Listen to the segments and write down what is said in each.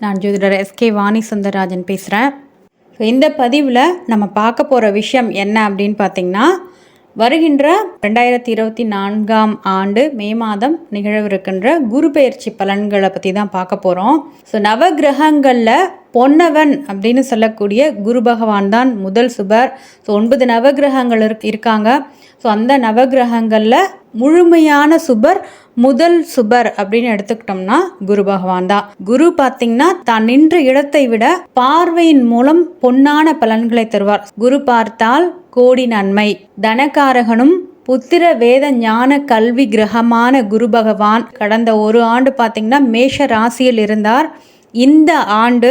நான் ஜோதிடர் எஸ்கே வாணி சுந்தரராஜன் பேசுகிறேன் ஸோ இந்த பதிவில் நம்ம பார்க்க போகிற விஷயம் என்ன அப்படின்னு பார்த்தீங்கன்னா வருகின்ற ரெண்டாயிரத்தி இருபத்தி நான்காம் ஆண்டு மே மாதம் நிகழவிருக்கின்ற குரு பயிற்சி பலன்களை பற்றி தான் பார்க்க போகிறோம் ஸோ நவகிரகங்களில் பொன்னவன் அப்படின்னு சொல்லக்கூடிய குரு பகவான் தான் முதல் சுபர். ஸோ ஒன்பது நவகிரகங்கள் இருக் இருக்காங்க. ஸோ அந்த நவகிரகங்களில் முழுமையான சுபர் முதல் சுபர் அப்படின்னு எடுத்துக்கிட்டோம்னா குரு பகவான் தான். குரு பார்த்தீங்கன்னா தான் நின்ற இடத்தை விட பார்வையின் மூலம் பொன்னான பலன்களை தருவார். குரு பார்த்தால் கோடி நன்மை. தனகாரகனும் புத்திர வேத ஞான கல்வி கிரகமான குரு பகவான். கடந்த ஒரு ஆண்டு பார்த்தீங்கன்னா மேஷ ராசியில் இருந்தார். இந்த ஆண்டு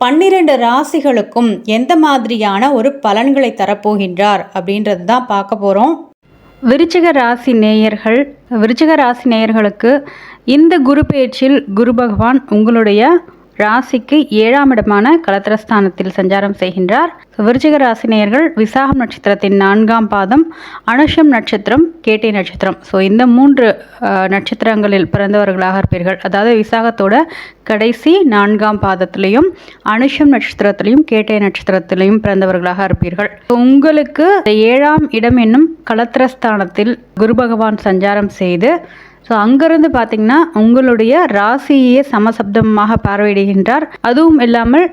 பன்னிரண்டு ராசிகளுக்கும் எந்த மாதிரியான ஒரு பலன்களை தரப்போகின்றார் அப்படின்றது தான் பார்க்க போகிறோம் விருச்சிக ராசி நேயர்கள் விருச்சிக ராசி நேயர்களுக்கு இந்த குரு பேச்சில் குரு பகவான் உங்களுடைய ராசிக்கு ஏழாம் இடமான கலத்திரஸ்தானத்தில் சஞ்சாரம் செய்கின்றார். விருச்சிக ராசினியர்கள் விசாகம் நட்சத்திரத்தின் நான்காம் பாதம் அனுஷம் நட்சத்திரம் கேட்டை நட்சத்திரம். ஸோ இந்த மூன்று நட்சத்திரங்களில் பிறந்தவர்களாக இருப்பீர்கள். அதாவது விசாகத்தோட கடைசி நான்காம் பாதத்திலையும் அனுஷம் நட்சத்திரத்திலையும் கேட்டை நட்சத்திரத்திலையும் பிறந்தவர்களாக இருப்பீர்கள். உங்களுக்கு ஏழாம் இடம் என்னும் கலத்திரஸ்தானத்தில் குரு பகவான் சஞ்சாரம் செய்து ஸோ அங்கிருந்து பார்த்தீங்கன்னா உங்களுடைய ராசியே சமசப்தமாக பார்வையிடுகின்றார். அதுவும் இல்லாமல்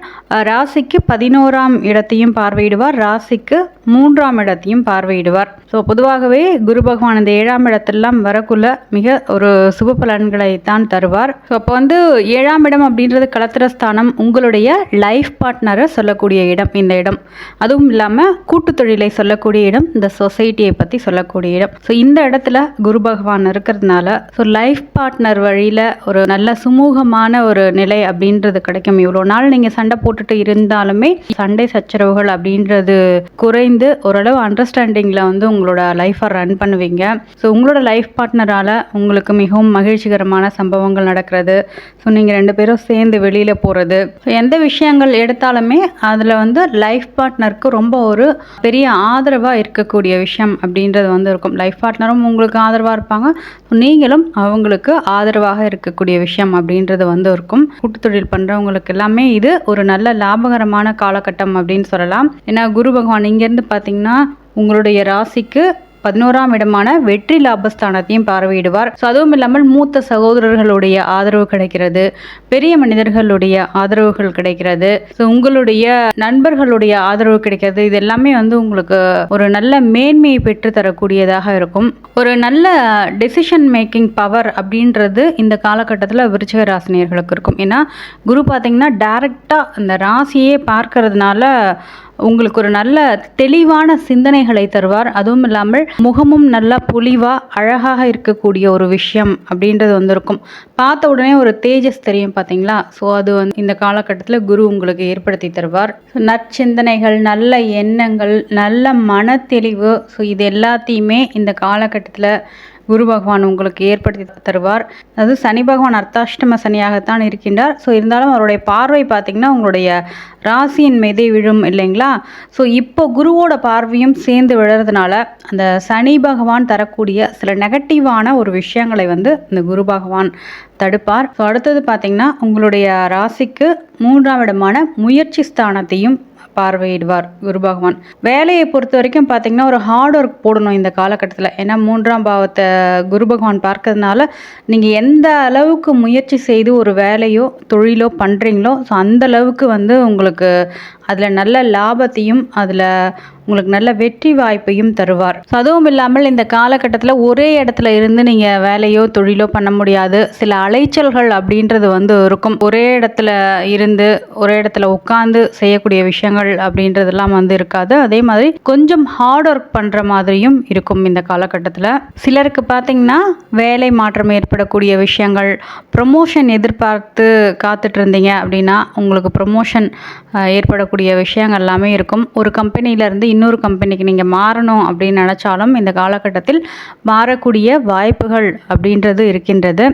ராசிக்கு பதினோராம் இடத்தையும் பார்வையிடுவார். ராசிக்கு மூன்றாம் இடத்தையும் பார்வையிடுவார். ஸோ பொதுவாகவே குரு பகவான் இந்த ஏழாம் இடத்திலாம் வரக்குள்ள மிக ஒரு சுப பலன்களை தான் தருவார். ஸோ அப்போ வந்து ஏழாம் இடம் அப்படின்றது கலத்திரஸ்தானம் உங்களுடைய லைஃப் பார்ட்னரை சொல்லக்கூடிய இடம் இந்த இடம். அதுவும் இல்லாமல் கூட்டு தொழிலை சொல்லக்கூடிய இடம் இந்த சொசைட்டியை பற்றி சொல்லக்கூடிய இடம். ஸோ இந்த இடத்துல குரு பகவான் இருக்கிறதுனால ஸோ லைஃப் பார்ட்னர் வழியில் ஒரு நல்ல சுமூகமான ஒரு நிலை அப்படின்றது கிடைக்கும். இவ்வளோ நாள் நீங்கள் சண்டை போட்டுட்டு இருந்தாலுமே சண்டை சச்சரவுகள் அப்படின்றது குறைந்து ஓரளவு அண்டர்ஸ்டாண்டிங்கில் வந்து உங்களோட லைஃப்பை ரன் பண்ணுவீங்க. ஸோ உங்களோட லைஃப் பார்ட்னரால் உங்களுக்கு மிகவும் மகிழ்ச்சிகரமான சம்பவங்கள் நடக்கிறது. ஸோ நீங்கள் ரெண்டு பேரும் சேர்ந்து வெளியில் போகிறது ஸோ எந்த விஷயங்கள் எடுத்தாலுமே அதில் வந்து லைஃப் பார்ட்னருக்கு ரொம்ப ஒரு பெரிய ஆதரவாக இருக்கக்கூடிய விஷயம் அப்படின்றது வந்து இருக்கும். லைஃப் பார்ட்னரும் உங்களுக்கு ஆதரவாக இருப்பாங்க. நீங்களும் அவங்களுக்கு ஆதரவாக இருக்கக்கூடிய விஷயம் அப்படின்றது வந்து இருக்கும். கூட்டு தொழில் பண்ணுறவங்களுக்கு எல்லாமே இது ஒரு நல்ல லாபகரமான காலகட்டம் அப்படின்னு சொல்லலாம். ஏன்னா குரு பகவான் இங்கேருந்து பார்த்தீங்கன்னா உங்களுடைய ராசிக்கு பதினோராம் இடமான வெற்றி லாபஸ்தானத்தையும் பார்வையிடுவார். ஸோ அதுவும் இல்லாமல் மூத்த சகோதரர்களுடைய ஆதரவு கிடைக்கிறது. பெரிய மனிதர்களுடைய ஆதரவுகள் கிடைக்கிறது. ஸோ உங்களுடைய நண்பர்களுடைய ஆதரவு கிடைக்கிறது. இது எல்லாமே வந்து உங்களுக்கு ஒரு நல்ல மேன்மையை பெற்று தரக்கூடியதாக இருக்கும். ஒரு நல்ல டெசிஷன் மேக்கிங் பவர் அப்படின்றது இந்த காலகட்டத்தில் விருச்சிக ராசினியர்களுக்கு இருக்கும். ஏன்னா குரு பார்த்தீங்கன்னா டேரெக்டாக அந்த ராசியே பார்க்கறதுனால உங்களுக்கு ஒரு நல்ல தெளிவான சிந்தனைகளை தருவார். அதுவும் இல்லாமல் முகமும் நல்லா புலிவாக அழகாக இருக்கக்கூடிய ஒரு விஷயம் அப்படின்றது வந்திருக்கும். பார்த்த உடனே ஒரு தேஜஸ் தெரியும் பார்த்தீங்களா ஸோ அது வந்து இந்த காலகட்டத்தில் குரு உங்களுக்கு ஏற்படுத்தி தருவார். நற்சிந்தனைகள் நல்ல எண்ணங்கள் நல்ல மன தெளிவு ஸோ இது எல்லாத்தையுமே இந்த காலகட்டத்தில் குரு பகவான் உங்களுக்கு ஏற்படுத்தி தருவார். அதாவது சனி பகவான் அர்த்தாஷ்டம சனியாகத்தான் இருக்கின்றார். ஸோ இருந்தாலும் அவருடைய பார்வை பார்த்திங்கன்னா உங்களுடைய ராசியின் மீதே விழும் இல்லைங்களா? ஸோ இப்போ குருவோட பார்வையும் சேர்ந்து விழுறதுனால அந்த சனி பகவான் தரக்கூடிய சில நெகட்டிவான ஒரு விஷயங்களை வந்து இந்த குரு பகவான் தடுப்பார். ஸோ அடுத்தது பார்த்திங்கன்னா உங்களுடைய ராசிக்கு மூன்றாம் இடமான முயற்சி ஸ்தானத்தையும் பார்வையிடுவார் குரு பகவான். வேலையை பொறுத்த வரைக்கும் பார்த்தீங்கன்னா ஒரு ஹார்ட் ஒர்க் போடணும் இந்த காலகட்டத்தில். ஏன்னா மூன்றாம் பாவத்தை குரு பகவான் பார்க்கறதுனால நீங்கள் எந்த அளவுக்கு முயற்சி செய்து ஒரு வேலையோ தொழிலோ பண்ணுறீங்களோ ஸோ அந்த அளவுக்கு வந்து உங்களுக்கு அதில் நல்ல லாபத்தையும் அதில் உங்களுக்கு நல்ல வெற்றி வாய்ப்பையும் தருவார். So, அதுவும் இல்லாமல் இந்த காலகட்டத்தில் ஒரே இடத்துல இருந்து நீங்கள் வேலையோ தொழிலோ பண்ண முடியாது. சில அலைச்சல்கள் அப்படின்றது வந்து இருக்கும். ஒரே இடத்துல இருந்து ஒரே இடத்துல உட்காந்து செய்யக்கூடிய விஷயங்கள் அப்படின்றதெல்லாம் வந்து இருக்காது. அதே மாதிரி கொஞ்சம் ஹார்ட் ஒர்க் பண்ணுற மாதிரியும் இருக்கும் இந்த காலகட்டத்தில். சிலருக்கு பார்த்தீங்கன்னா வேலை மாற்றம் ஏற்படக்கூடிய விஷயங்கள் ப்ரொமோஷன் எதிர்பார்த்து காத்துட்டு இருந்தீங்க அப்படின்னா உங்களுக்கு ப்ரொமோஷன் ஏற்படக்கூடிய விஷயங்கள் எல்லாமே இருக்கும். ஒரு கம்பெனியிலேருந்து இன்னொரு கம்பெனிக்கு நீங்கள் மாறணும் அப்படின்னு நினச்சாலும் இந்த காலகட்டத்தில் மாறக்கூடிய வாய்ப்புகள் அப்படின்றது இருக்கின்றது.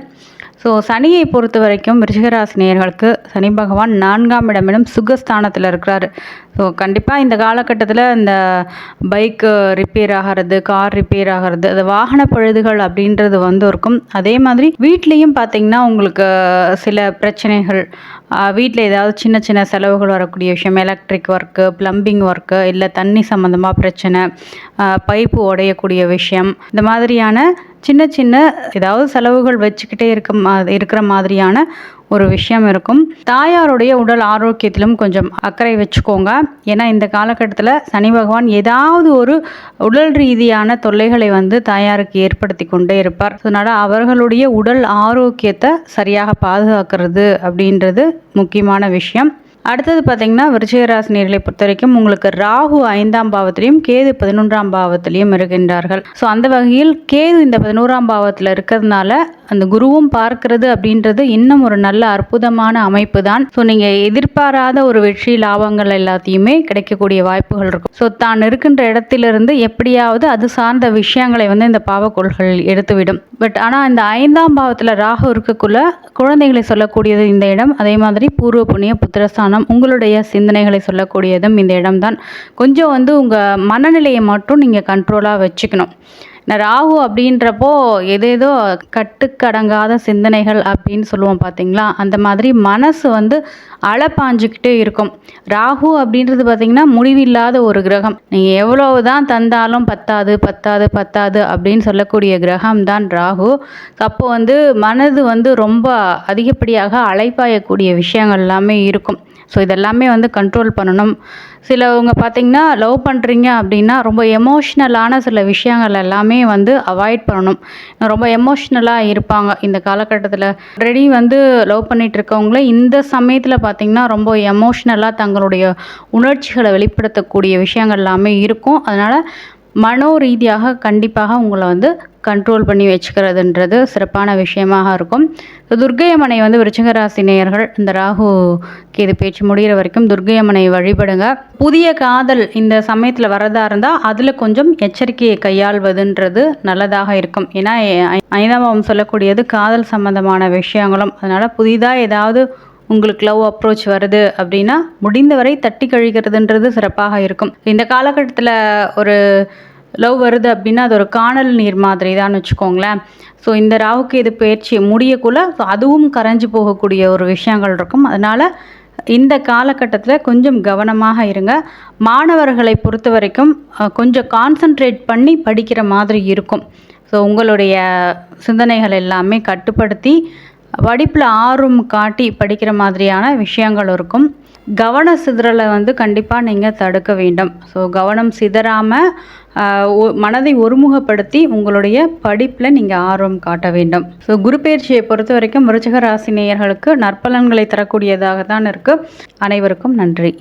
ஸோ சனியை பொறுத்த வரைக்கும் விருச்சிகராசி நேயர்களுக்கு சனி பகவான் நான்காம் இடமிடம் சுகஸ்தானத்தில் இருக்கிறாரு. ஸோ கண்டிப்பாக இந்த காலகட்டத்தில் இந்த பைக்கு ரிப்பேர் ஆகிறது கார் ரிப்பேர் ஆகிறது அது வாகன பழுதுகள் அப்படின்றது வந்து இருக்கும் அதே மாதிரி வீட்லேயும் பார்த்தீங்கன்னா உங்களுக்கு சில பிரச்சனைகள் வீட்டில் ஏதாவது சின்ன சின்ன செலவுகள் வரக்கூடிய விஷயம் எலக்ட்ரிக் ஒர்க்கு ப்ளம்பிங் ஒர்க்கு இல்லை தண்ணி சம்மந்தமாக பிரச்சனை பைப்பு உடையக்கூடிய விஷயம் இந்த மாதிரியான சின்ன சின்ன ஏதாவது செலவுகள் வச்சுக்கிட்டே இருக்க மா இருக்கிற மாதிரியான ஒரு விஷயம் இருக்கும். தாயாருடைய உடல் ஆரோக்கியத்திலும் கொஞ்சம் அக்கறை வச்சுக்கோங்க. ஏன்னா இந்த காலகட்டத்தில் சனி பகவான் ஏதாவது ஒரு உடல் ரீதியான தொல்லைகளை வந்து தாயாருக்கு ஏற்படுத்தி கொண்டே இருப்பார். அதனால் அவர்களுடைய உடல் ஆரோக்கியத்தை சரியாக பாதுகாக்கிறது அப்படின்றது முக்கியமான விஷயம். அடுத்தது பார்த்தீங்கன்னா விருச்சிகராசி நேர்களை பொறுத்த வரைக்கும் உங்களுக்கு ராகு ஐந்தாம் பாவத்திலையும் கேது பதினொன்றாம் பாவத்திலையும் இருக்கின்றார்கள். ஸோ அந்த வகையில் கேது இந்த பதினோராம் பாவத்தில் இருக்கிறதுனால அந்த குருவும் பார்க்கிறது அப்படின்றது இன்னும் ஒரு நல்ல அற்புதமான அமைப்பு தான் ஸோ நீங்கள் எதிர்பாராத ஒரு வெற்றி லாபங்கள் எல்லாத்தையுமே கிடைக்கக்கூடிய வாய்ப்புகள் இருக்கும். ஸோ தான் இருக்கின்ற இடத்திலிருந்து எப்படியாவது அது சார்ந்த விஷயங்களை வந்து இந்த பாவக்கோள்கள் எடுத்துவிடும். பட் ஆனால் இந்த ஐந்தாம் பாவத்தில் ராகு இருக்கக்குள்ள குழந்தைகளை சொல்லக்கூடியது இந்த இடம். அதே மாதிரி பூர்வ புண்ணிய புத்திரஸ்தானம் உங்களுடைய சிந்தனைகளை சொல்லக்கூடியதும் இந்த இடம்தான். கொஞ்சம் வந்து உங்கள் மனநிலையை மட்டும் நீங்கள் கண்ட்ரோலாக வச்சுக்கணும். ராகு அப்படின்றப்போ எதேதோ கட்டுக்கடங்காத சிந்தனைகள் அப்படின்னு சொல்லுவோம் பார்த்தீங்களா அந்த மாதிரி மனசு வந்து அலப்பாஞ்சுக்கிட்டே இருக்கும். ராகு அப்படின்றது பார்த்தீங்கன்னா முடிவில்லாத ஒரு கிரகம். நீங்கள் எவ்வளவு தான் தந்தாலும் பத்தாது பத்தாது பத்தாது அப்படின்னு சொல்லக்கூடிய கிரகம் தான் ராகு. அப்போ வந்து மனது வந்து ரொம்ப அதிகப்படியாக அலைப்பாயக்கூடிய விஷயங்கள் எல்லாமே இருக்கும். ஸோ இதெல்லாமே வந்து கண்ட்ரோல் பண்ணணும். சிலவங்க பார்த்திங்கன்னா லவ் பண்ணுறீங்க அப்படின்னா ரொம்ப எமோஷ்னலான சில விஷயங்கள் எல்லாமே வந்து அவாய்ட் பண்ணணும். ரொம்ப எமோஷ்னலாக இருப்பாங்க இந்த காலகட்டத்தில். ஆல்ரெடி வந்து லவ் பண்ணிகிட்டு இருக்கவங்கள இந்த சமயத்தில் பார்த்தீங்கன்னா ரொம்ப எமோஷ்னலாக தங்களுடைய உணர்ச்சிகளை வெளிப்படுத்தக்கூடிய விஷயங்கள் எல்லாமே இருக்கும். அதனால் மனோ ரீதியாக கண்டிப்பாக உங்களை வந்து கண்ட்ரோல் பண்ணி வச்சுக்கிறதுன்றது சிறப்பான விஷயமாக இருக்கும். ஸோ துர்கையம்மனை வந்து விருச்சிகராசி நேயர்கள் இந்த ராகு கேது பேச்சு முடிகிற வரைக்கும் துர்கையம்மனை வழிபடுங்க. புதிய காதல் இந்த சமயத்தில் வரதா இருந்தால் அதில் கொஞ்சம் எச்சரிக்கையை கையாள்வதுன்றது நல்லதாக இருக்கும். ஏன்னா ஐந்தாம் பாவம் சொல்லக்கூடியது காதல் சம்பந்தமான விஷயங்களும். அதனால் புதிதாக ஏதாவது உங்களுக்கு லவ் அப்ரோச் வருது அப்படின்னா முடிந்தவரை தட்டி கழிக்கிறதுன்றது சிறப்பாக இருக்கும். இந்த காலகட்டத்தில் ஒரு லவ் வருது அப்படின்னா அது ஒரு காணல் நீர் மாதிரி தான் வச்சுக்கோங்களேன். ஸோ இந்த ராவுக்கு இது பயிற்சி முடியக்குள்ள ஸோ அதுவும் கரைஞ்சு போகக்கூடிய ஒரு விஷயங்கள் இருக்கும். அதனால் இந்த காலகட்டத்தில் கொஞ்சம் கவனமாக இருங்க. மாணவர்களை பொறுத்த வரைக்கும் கொஞ்சம் கான்சன்ட்ரேட் பண்ணி படிக்கிற மாதிரி இருக்கும். ஸோ உங்களுடைய சிந்தனைகள் எல்லாமே கட்டுப்படுத்தி படிப்பில் ஆர்வம் காட்டி படிக்கிற மாதிரியான விஷயங்கள் இருக்கும். கவன சிதறலை வந்து கண்டிப்பாக நீங்கள் தடுக்க வேண்டும். ஸோ கவனம் சிதறாமல் மனதை ஒருமுகப்படுத்தி உங்களுடைய படிப்பில் நீங்கள் ஆர்வம் காட்ட வேண்டும். ஸோ குரு பொறுத்த வரைக்கும் விருச்சக ராசி நேயர்களுக்கு நற்பலன்களை தரக்கூடியதாக தான் இருக்குது அனைவருக்கும் நன்றி.